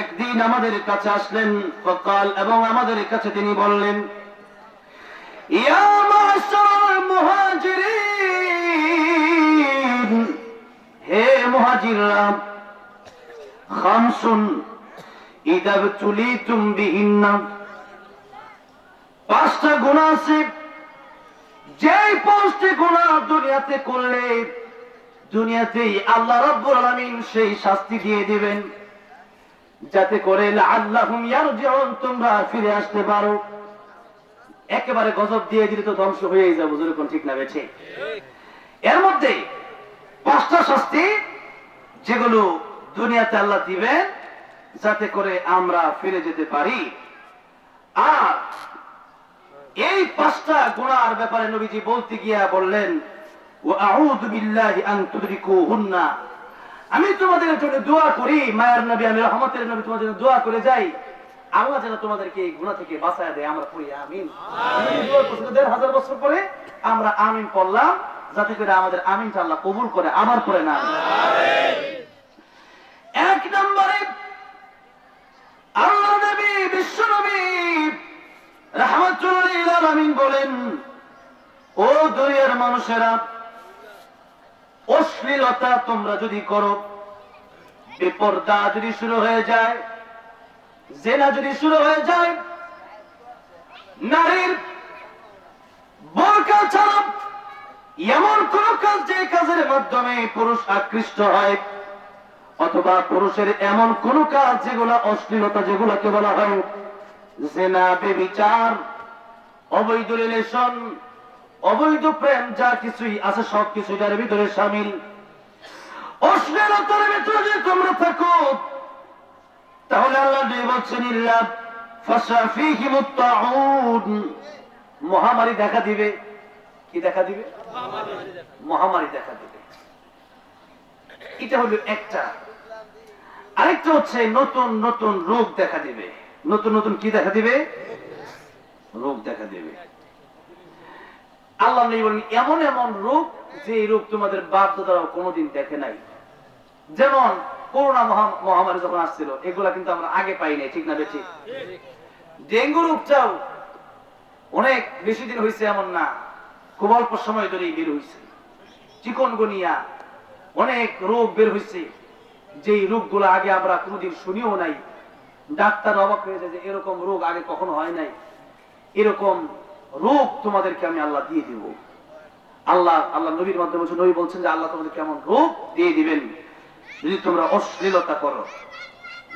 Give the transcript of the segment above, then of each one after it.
একদিন আমাদের কাছে আসলেন ফকাল এবং আমাদের কাছে তিনি বললেন হে মুহাজিররা, খামসুন ইদা তুলিতুম বিহিন্না, পাঁচটা গুণা আছে, যেই পাঁচটি গুণা দুনিয়াতে করলে দুনিয়াতেই আল্লাহ রাব্বুল আলামিন সেই শাস্তি দিয়ে দিবেন। যাতে করে ইয়ারজিউন, তোমরা ফিরে আসতে পারো। একেবারে গজব দিয়ে দিলে তো ধ্বংস হয়ে যাব যেরকম ঠিক না বেছে এর মধ্যে পাঁচটা শাস্তি, যেগুলো দুনিয়াতে আল্লাহ দিবেন, যাতে করে আমরা ফিরে যেতে পারি। আর এই পাঁচটা গুণার ব্যাপারে নবীজি বলতে গিয়া বললেন ও আউযু বিল্লাহি আন তুদরিকুহুন্না। আমি তোমাদের জন্য দোয়া করি, মায়ের নবী, আমি রহমতের নবী তোমাদের দোয়া করে যাই। আল্লাহ যেন তোমাদেরকে এই গুণা থেকে বাঁচায় দেয়, আমরা পড়ি, আমিন। দেড় হাজার বছর পরে আমরা আমিন পড়লাম, যাতে করে আমাদের আমিনটা আল্লাহ কবুল করে আমার পরে না। এক নম্বরে, আল্লাহ নবী, বিশ্ব নবী রাহমাতুল্লাহ আলামিন বলেন, ও দুনিয়ার মানুষেরা অশ্লীলতা তোমরা যদি করো, বেপর্দা যদি শুরু হয়ে যায়, জেনা যদি শুরু হয়ে যায়, নারীর বোরকা ছাড়া এমন কোন কাজ যে কাজের মাধ্যমে পুরুষ আকৃষ্ট হয়, অথবা পুরুষের এমন কোন কাজ যেগুলা অশ্লীলতা যেগুলাকে বলা হয় জেনা, বেবিচার, অবৈধ রিলেশন অবৈধ প্রেম যা কিছুই আছে, সব কিছু যার ভিতরে সামিল। অশ্লীলতার ভিতরে যদি তোমরা থাকো, তাহলে আল্লাহ নবী বলছেন মহামারী দেখা দিবে। কি দেখা দিবে? মহামারী দেখা দিবে। এটা হলো একটা। আরেকটা হচ্ছে নতুন নতুন রোগ দেখা দিবে। নতুন নতুন কি দেখা দিবে? রোগ দেখা দিবে। আল্লাহ বলেন, এমন এমন রোগ যে রোগ তোমাদের বাপ দাদারাও কোনোদিন দেখে নাই। যেমন করোনা মহামারী যখন আসছিল, এগুলা কিন্তু আমরা আগে পাই নাই, ঠিক না বেশি ডেঙ্গু রোগটাও অনেক বেশি দিন হয়েছে এমন না, খুব অল্প সময় ধরেই বের হয়েছে চিকনগুনিয়া অনেক রোগ বের হয়েছে যেই রোগগুলো আগে আমরা কোনোদিন শুনিও নাই। ডাক্তার অবাক হয়ে যায় যে এরকম রোগ আগে কখনো হয় নাই। এরকম রোগ তোমাদেরকে আমি আল্লাহ দিয়ে দিব। আল্লাহ আল্লাহ নবীর মাধ্যমে নবী বলছেন যে আল্লাহ তোমাদের কেমন রোগ দিয়ে দিবেন। যদি তোমরা অশ্লীলতা করো,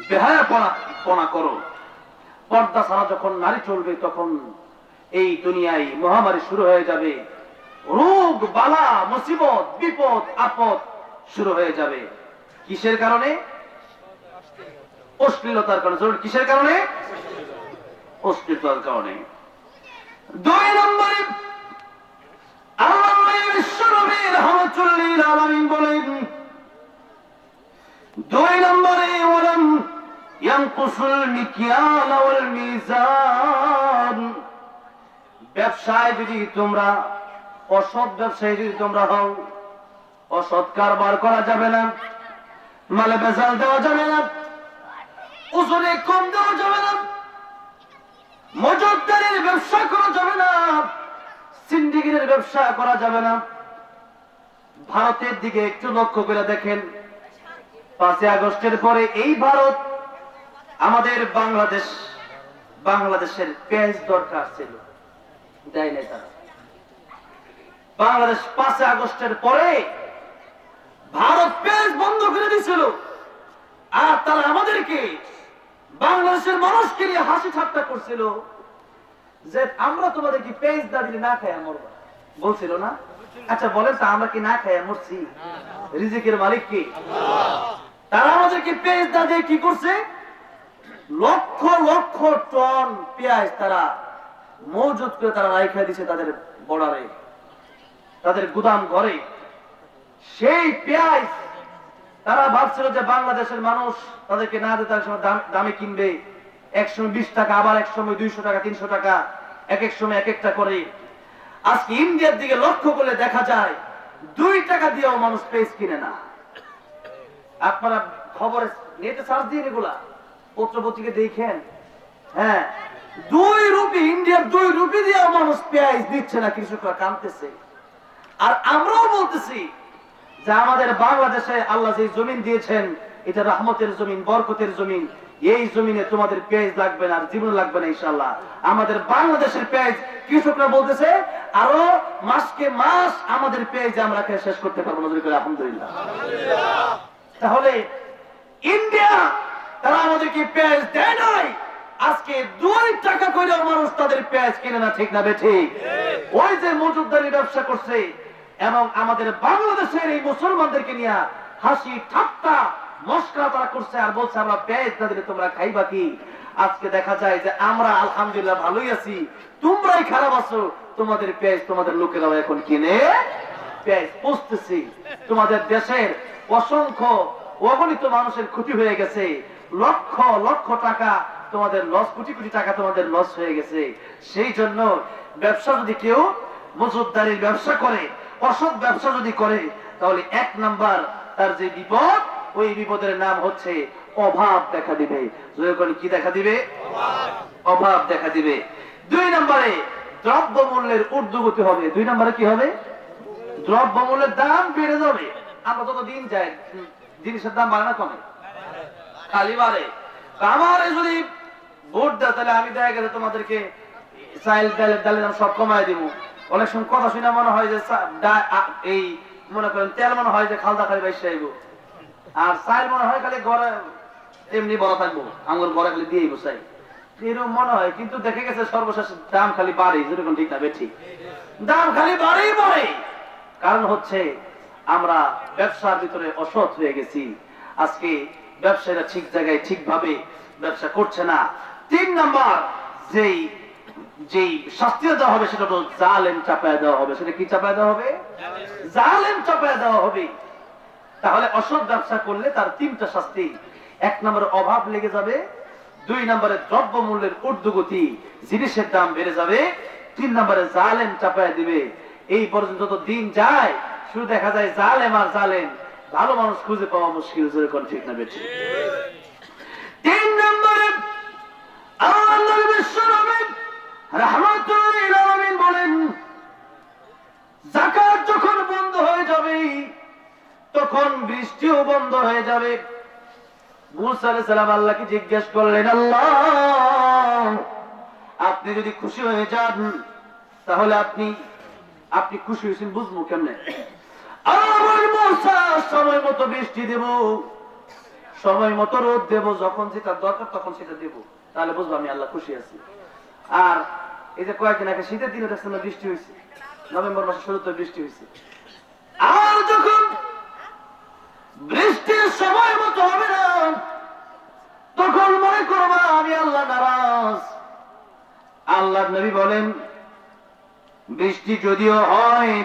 বেহায়াপনা করো, পর্দা ছাড়া যখন নারী চলবে তখন এই দুনিয়ায় মহামারী শুরু হয়ে যাবে। রোগ, বালা, মুসিবত, বিপদ, আপদ শুরু হয়ে যাবে। কিসের কারণে? অশ্লীলতার কারণে। কিসের কারণে? অশ্লীলতার কারণে। দুই নম্বরে আল্লাহ বলেন, দুই নম্বরে মিকিয়াল ওয়াল মিজান। ব্যবসায় যদি তোমরা, অসৎ ব্যবসায় যদি তোমরা হও, অসৎ কারবার করা যাবে না, মালে বেজাল দেওয়া যাবে না ওজনে কম দেওয়া যাবে না মজুদারির ব্যবসা করা যাবে না, সিন্ডিকেটের ব্যবসা করা যাবে না। ভারতের দিকে একটু লক্ষ্য করে দেখেন, পাঁচই আগস্টের পরে এই ভারত আমাদের বাংলাদেশ, বাংলাদেশের পেঁয়াজ দরকার ছিল, দেয় নাই তারা। বাংলাদেশ পাঁচই আগস্টের পরে ভারত পেঁয়াজ বন্ধ করে দিয়েছিল, আর তারা আমাদেরকে বাংলাদেশের মানুষকে নিয়ে হাসি ঠাট্টা করছিল যে আমরা তোমাদের কি পেঁয়াজ না দিলে না খাই মরবো? বলছিল না? আচ্ছা বলেন তো, আমরা কি না খাই মরছি? রিজিকের মালিক কি? তারা আমাদেরকে পেঁয়াজ না দিয়ে কি করছে? লক্ষ লক্ষ টন পেঁয়াজ তারা মজুত করে তারা রাইখা দিছে তাদের বর্ডারে, তাদের গুদাম ঘরে। সেই পেঁয়াজ তারা ভাবছিল যে বাংলাদেশের মানুষ তাদেরকে না দিতে দামে কিনবে। এক সময় বিশ টাকা, আবার এক সময় দুইশো টাকা, তিনশো টাকা, এক এক সময় এক একটা করে। আজকে ইন্ডিয়ার দিকে লক্ষ্য করলে দেখা যায়, দুই টাকা দিয়েও মানুষ পেজ কিনে না। আপনারা খবরে নেটে সার্চ দিয়ে এগুলা পত্র পত্রিকা দেখেন। হ্যাঁ দুই রুপি, ইন্ডিয়ার দুই রুপি দিয়ে মানুষ পেঁয়াজ দিচ্ছে না, কৃষকরা কানতেছে আর আমরাও বলতেছি যে আমাদের বাংলাদেশে আল্লাহ যে জমিন দিয়েছেন, এটা রহমতের জমিন, বরকতের জমিন, এই জমিনে তোমাদের পেঁয়াজ লাগবে না জীবন লাগবে না ইনশাল্লাহ আমাদের বাংলাদেশের পেঁয়াজ, কৃষকরা বলতেছে, আরও মাসকে মাস আমাদের পেঁয়াজ আমরা খেয়ে শেষ করতে পারব না যদি করে আলহামদুলিল্লাহ। তাহলে ইন্ডিয়া, তারা আমাদেরকে পেঁয়াজ দেয় নাই। আজকে দুই টাকা করে মানুষ তাদের পেঁয়াজ কিনে না, ঠিক না বেঠি ওই যে মজুদারি ব্যবসা করছে এবং আমাদের বাংলাদেশের এই মুসলমানদেরকে নিয়ে হাসি, ঠাট্টা, মস্করা তারা করছে আর বলছে, আমরা পেঁয়াজ না দিলে তোমরা খাইবা কি? আজকে দেখা যায় যে আমরা আলহামদুলিল্লাহ ভালোই আছি। তোমরাই খারাপ আছো। তোমাদের পেঁয়াজ তোমাদের লোকেরাও এখন কিনে পেঁয়াজ পুষতেছি তোমাদের দেশের অসংখ্য অগণিত মানুষের ক্ষতি হয়ে গেছে। লক্ষ লক্ষ টাকা তোমাদের লস কোটি কোটি টাকা তোমাদের লস হয়ে গেছে। সেই জন্য ব্যবসা যদি কেউ মজুদারির ব্যবসা করে অসৎ ব্যবসা যদি করে তাহলে এক নাম্বার তার যে বিপদ ওই বিপদের নাম হচ্ছে অভাব দেখা দিবে। কি দেখা দিবে? অভাব। দেখা দিবে। দুই নম্বরে দ্রব্য মূল্যের ঊর্ধ্বগতি হবে। দুই নম্বরে কি হবে? দ্রব্য মূল্যের দাম বেড়ে যাবে। আমরা যত দিন যাই জিনিসের দাম বাড়ে না কমে? খালি বাড়ে। আমার যদি ভোট দেয় তাহলে আমি দেখা গেছে তোমাদেরকে চাইল ডালের দাম সব কমায় দিব। অনেক সময় কথা শুনে মনে হয় যে এই, মনে করেন, তেল মনে হয় যে খালদা খালি বাইসে আইব। আর চাইল মনে হয় খালি ঘরে এমনি বড় থাকব আঙুর ঘরে খালি দিয়েই বসাই। এরকম মনে হয়, কিন্তু দেখে গেছে সর্বশেষ দাম খালি বাড়ে যেরকম ঠিক না, বেঠি। দাম খালি বাড়েই বাড়ে কারণ হচ্ছে, আমরা ব্যবসার ভিতরে অসৎ হয়ে গেছি। আজকে ব্যবসায়ীরা ঠিক জায়গায় ঠিকভাবে ব্যবসা করছে না। তিন নাম্বার, যেই যেই শাস্তি দেওয়া হবে সেটা হলো জালেম চাপায় দেওয়া হবে। সেটা কি চাপায় দেওয়া হবে? জালেম চাপায় দেওয়া হবে। তাহলে অসৎ ব্যবসা করলে তার তিনটা শাস্তি। এক নম্বরে অভাব লেগে যাবে, দুই নম্বরে দ্রব্য মূল্যের ঊর্ধ্বগতি, জিনিসের দাম বেড়ে যাবে, তিন নম্বরে জালেম চাপায় দিবে। এই পর্যন্ত তো দিন যায়, শুধু দেখা যায় জালেম আর জালেম। ভালো মানুষ খুঁজে পাওয়া মুশকিল যেরকম ঠিক না বেঠি তিন নম্বরে আল্লাহ নবী বিশ্বনবী বলেন জাকাত যখন বন্ধ হয়ে যাবে, তখন বৃষ্টিও বন্ধ হয়ে যাবে। আল্লাহকে জিজ্ঞেস করলেন, আল্লাহ, আপনি যদি খুশি হয়ে যান, তাহলে আপনি আপনি খুশি হয়েছেন বুঝব কেমনে? সময় মতো বৃষ্টি দেব, সময় মতো রোদ দেব, যখন যেটা দরকার তখন সেটা দেব। তাহলে বুঝব আমি আল্লাহ খুশি আছি। আর এই যে কয়েকদিন আগে শীতের দিনে দেখছেন বৃষ্টি হয়েছে। নভেম্বর মাসে শুরুতে বৃষ্টি হয়েছে। আর যখন বৃষ্টির সময় মতো হবে না, তখন মনে করব আমি আল্লাহ নারাজ। আল্লাহ নবী বলেন, বৃষ্টি যদিও হয়,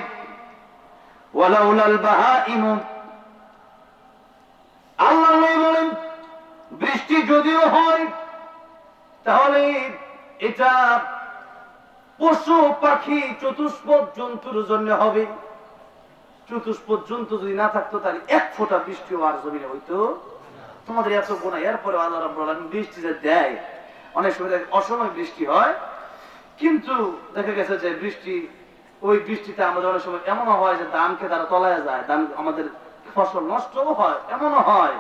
ওয়ালাউলাল বাহাইমু। আল্লাহ নবী বলেন, বৃষ্টি যদিও হয়, তাহলে এটা পশু, পাখি, চতুষ্পদ জন্তুর জন্য হবে। চতুষ্পদ জন্তু যদি না থাকতো, তাহলে এক ফোঁটা বৃষ্টিও আর জমিনে হইতো তোমাদের এত গোনা এরপরে আল্লাহ বৃষ্টি যে দেয়, অনেক সময় অসময় বৃষ্টি হয়। কিন্তু দেখা গেছে যে বৃষ্টি, ওই বৃষ্টিতে আমাদের অনেক সময় এমনও হয় যে ধান খেতে তারা তলায় যায়, ধান আমাদের ফসল নষ্টও হয়, এমনও হয়।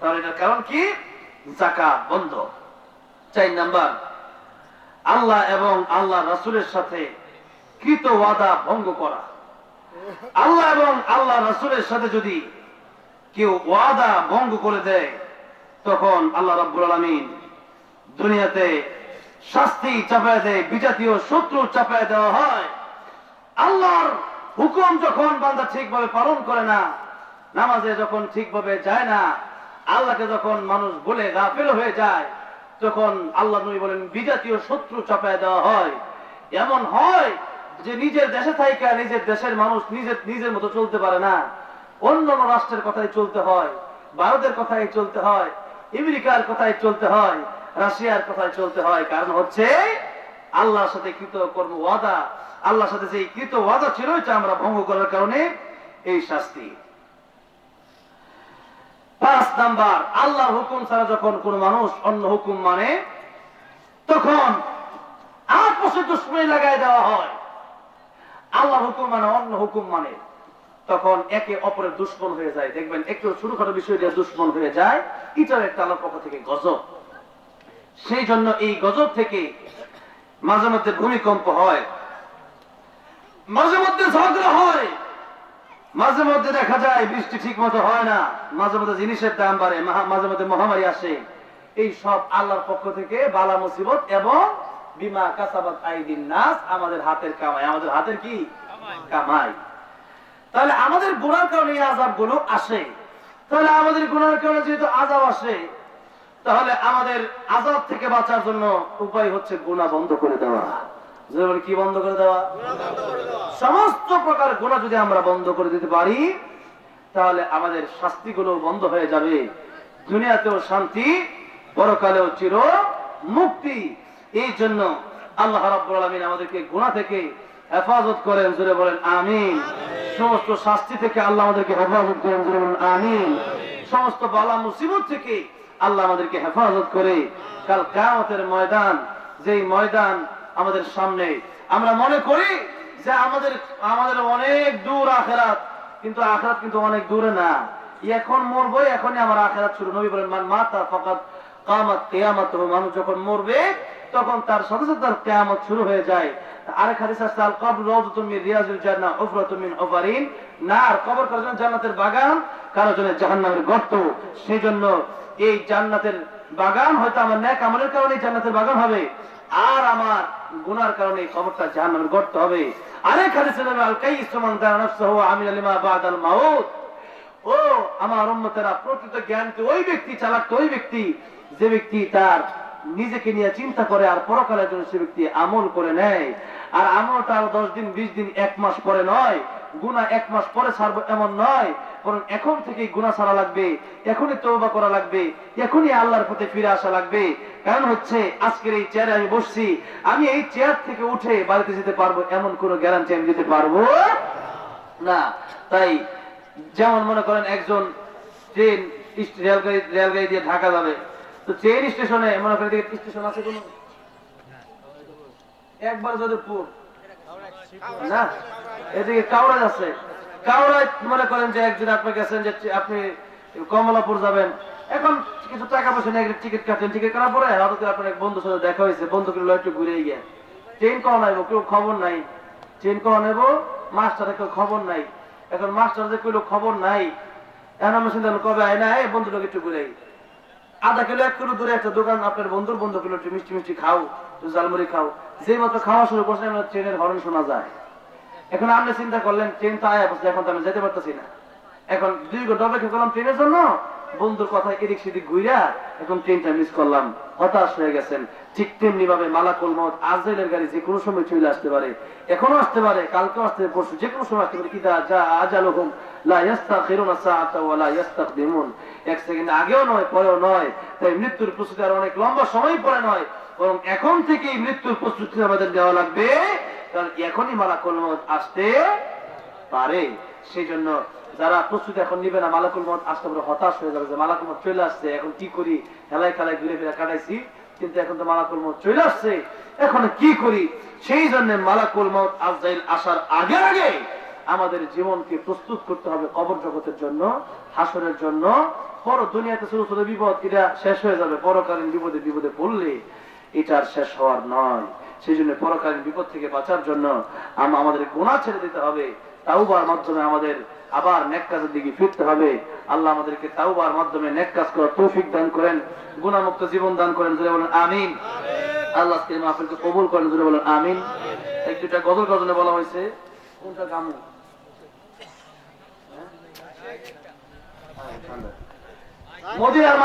তাহলে এটার কারণ কি? জাকাত বন্ধ। চার নাম্বার আল্লাহ এবং আল্লাহ রাসূলের সাথে কৃত ওয়াদা ভঙ্গ করা। আল্লাহ এবং আল্লাহ রাসূলের সাথে যদি কেউ ওয়াদা ভঙ্গ করে দেয়, তখন আল্লাহ রাব্বুল আলামিন দুনিয়াতে শাস্তি চাপায় দেয়, বিজাতীয় শত্রু চাপায় দেওয়া হয়। আল্লাহর হুকুম যখন বান্দা ঠিকভাবে পালন করে না, নামাজে যখন ঠিকভাবে যায় না, আল্লাহকে যখন মানুষ বলে গাফেল হয়ে যায় তখন আল্লাহ নবী বলেন, বিজাতীয় শত্রু চাপায় দেওয়া হয়, এমন হয় যে নিজের দেশে থাইকা নিজের দেশের মানুষ নিজের নিজের মতো চলতে পারে না। অন্য রাষ্ট্রের কথাই চলতে হয়, ভারতের কথাই চলতে হয়, আমেরিকার কথাই চলতে হয়, রাশিয়ার কথাই চলতে হয়। কারণ হচ্ছে, আল্লাহর সাথে কৃত কর্ম ওয়াদা, আল্লাহর সাথে যে কৃত ওয়াদা ছিল, এটা আমরা ভঙ্গ করার কারণে এই শাস্তি। নাম্বার। আল্লাহর হুকুম ছাড়া যখন কোন মানুষ অন্য হুকুম মানে তখন আপসে দুশ্মনী লাগাই দেওয়া হয়। আল্লাহর হুকুম মানে অন্য হুকুম মানে। তখন একে অপরের দুশ্মন হয়ে যায়। দেখবেন, একটু ছোটখাটো বিষয় দিয়ে দুশ্মন হয়ে যায়। এটাও একটা আল্লাহর পক্ষ থেকে গজব। সেই জন্য এই গজব থেকে মাঝে মধ্যে ভূমিকম্প হয়। মাঝে মধ্যে ঝগড়া হয়। মাঝে মধ্যে দেখা যায় বৃষ্টি ঠিক মতো হয় না মাঝে মধ্যে জিনিসের দাম বাড়ে মাঝে মধ্যে মহামারী আসে। এই সব আল্লাহর পক্ষ থেকে বালা মুসিবত এবং বিমা কাসাবাত আইদিন নাস আমাদের হাতের কামাই। আমাদের হাতের কি? কামাই। তাহলে আমাদের গুণার কারণে এই আজাবগুলো আসে। তাহলে আমাদের গুণার কারণে যেহেতু আজাব আসে তাহলে আমাদের আজাব থেকে বাঁচার জন্য উপায় হচ্ছে গুণা বন্ধ করে দেওয়া। যেমন কি বন্ধ করে দেওয়া? সমস্ত প্রকার গুণা যদি আমরা বন্ধ করে দিতে পারি, তাহলে আমাদের শাস্তিগুলো বন্ধ হয়ে যাবে। দুনিয়াতেও শান্তি, পরকালেও চির মুক্তি। এই জন্য আল্লাহ রাব্বুল আলামিন আমাদেরকে গুনাহ থেকে হেফাজত করেন জুড়ে বলেন, আমিন। সমস্ত শাস্তি থেকে আল্লাহ আমাদেরকে হেফাজত করেন জুড়ে বলেন, আমিন। সমস্ত বালা মুসিবত থেকে আল্লাহ আমাদেরকে হেফাজত করে। কাল কিয়ামতের ময়দান, যেই ময়দান আমাদের সামনে, আমরা মনে করি যে আমাদের আমাদের অনেক দূর আখেরাত, কিন্তু আখেরাত কিন্তু অনেক দূরে না। এখন মরবো এখনই আমার আখেরাত শুরু। নবী বলেন, মান মাতা ফকাত কামাত কেয়ামত মানুষ যখন মরবে, তখন তার সাথে সাথে তার কেয়ামত শুরু হয়ে যায়। আরেক হাদিস আছে আল কবর রাউযাতুম মিন রিয়াজিল জান্নাহ কবর কারও জন্য জান্নাতের বাগান, কারও জন্য জাহান্নামের গর্ত। সেই জন্য এই জান্নাতের বাগান হয়তো আমার ন্যাক আমলের কারণে জান্নাতের বাগান হবে। আর আমার গুনার কারণে কবরটা জাহান্নামের গর্ত হবে। আরেক হাদিসে নবী আল কাইয়িস মান দানা নাফসাহু আমিলা লিমা বাদাল মাউত। ও আমার উম্মতেরা, প্রকৃত জ্ঞানকে ওই ব্যক্তি চালাক, ওই ব্যক্তি যে ব্যক্তি তার নিজেকে নিয়ে চিন্তা করে আর পরকালের জন্য সে ব্যক্তি আমল করে নেয়। আর আমলটা আরও দশ দিন, বিশ দিন, এক মাস পরে নয়। গুণা এক মাস পরে ছাড়বো এমন নয়। বরং এখন থেকেই গুণা ছাড়া লাগবে, এখনই তৌবা করা লাগবে, এখনই আল্লাহর পথে ফিরে আসা লাগবে। কারণ হচ্ছে, আজকের এই চেয়ারে আমি বসছি, আমি এই চেয়ার থেকে উঠে বাড়িতে যেতে পারব, এমন কোনো গ্যারান্টি আমি দিতে পারব না। তাই, যেমন মনে করেন একজন ট্রেন রেলগাড়ি রেলগাড়ি দিয়ে ঢাকা যাবে, তো ট্রেন স্টেশনে মনে করেন স্টেশন আছে কোন? একবার যাদবপুর না, এদিকে কাউরাজ আছে। মনে করেন যে আপনি গেছেন যে আপনি কমলাপুর যাবেন, এখন কিছু টাকা পয়সা নিয়ে টিকিট টিকিট পরে আপনার এক বন্ধুর সাথে দেখা হয়েছে বন্ধুকে ঘুরে গিয়ে ট্রেন কখন আইব কেউ খবর নাই। ট্রেন কখন নেব মাস্টারের কেউ খবর নাই। এখন মাস্টার যে খবর নাই কবে আয় না এই বন্ধুটাকে একটু ঘুরে আধা কিলো, এক কিলো দূরে একটা দোকান, আপনার বন্ধুর বন্ধু কিলো একটু মিষ্টি মিষ্টি খাও জালমুড়ি খাও। যেই মাত্র খাওয়া শুরু করছে ট্রেনের হরন শোনা যায়। এখন আপনি চিন্তা করলেন, ট্রেন তো আয়া বসে এখন তো আমি যেতে পারতেছি না। এখন দুই ঘণ্টা অপেক্ষা করলাম ট্রেনের জন্য, বন্ধুর কথা এদিক সেদিক ঘুইরা এখন ট্রেনটা মিস করলাম, হতাশ হয়ে গেছেন। ঠিক তেমনি ভাবে মালাকুল মত আজরাইলের গাড়ি যে কোনো সময় চলে আসতে পারে এখনও আসতে পারে, কালকেও আসতে পারে যে কোনো সময় আসতে পারে ইদা যা আজালুহুম, লা ইস্তাখিরুনা সাআতা ওয়া লা ইস্তাকদিমুন এক সেকেন্ড আগেও নয়, পরেও নয়, তাই মৃত্যুর প্রস্তুতি আর অনেক লম্বা সময় পরে নয়, বরং এখন থেকেই মৃত্যুর প্রস্তুতি আমাদের দেওয়া লাগবে। কারণ এখনই মালাকুল মত আসতে পারে? সেই জন্য যারা প্রস্তুতি এখন নিবে না, মালাকুল মত আসতে পারে হতাশ হয়ে যাবে যে মালাকুল মত চলে আসছে, এখন কি করি? খেলায় খেলায় ঘুরে ফিরে কাটাইছি, কিন্তু এখন তো মালাকুল মত চলে আসছে। এখন কি করি? সেই জন্য মালাকুল মত আজরাইল আসার আগে আগে আমাদের জীবনকে প্রস্তুত করতে হবে কবর জগতের জন্য, হাসরের জন্য। পর দুনিয়াতে ছোট ছোট বিপদ, এটা শেষ হয়ে যাবে। পরকালীন বিপদে বিপদে পড়লে এটা আর শেষ হওয়ার নয়। সেই জন্য পরকালীন বিপদ থেকে বাঁচার জন্য আম- আমাদের গোনা ছেড়ে দিতে হবে। তাওবার মাধ্যমে আমাদের আবার নেক কাজের দিকে ফিরতে হবে। আল্লাহ আমাদেরকে তাওবার মাধ্যমে নেক কাজ করার তৌফিক দান করেন গুণামুক্ত জীবন দান করেন জুড়ে বলেন আমিন। আল্লাহ মাহফিলকে কবুল করেন জুড়ে বলেন আমিন। এক দুটা গজল গজলে বলা হয়েছে, কোনটা গামু? হ্যাঁ? মদিনার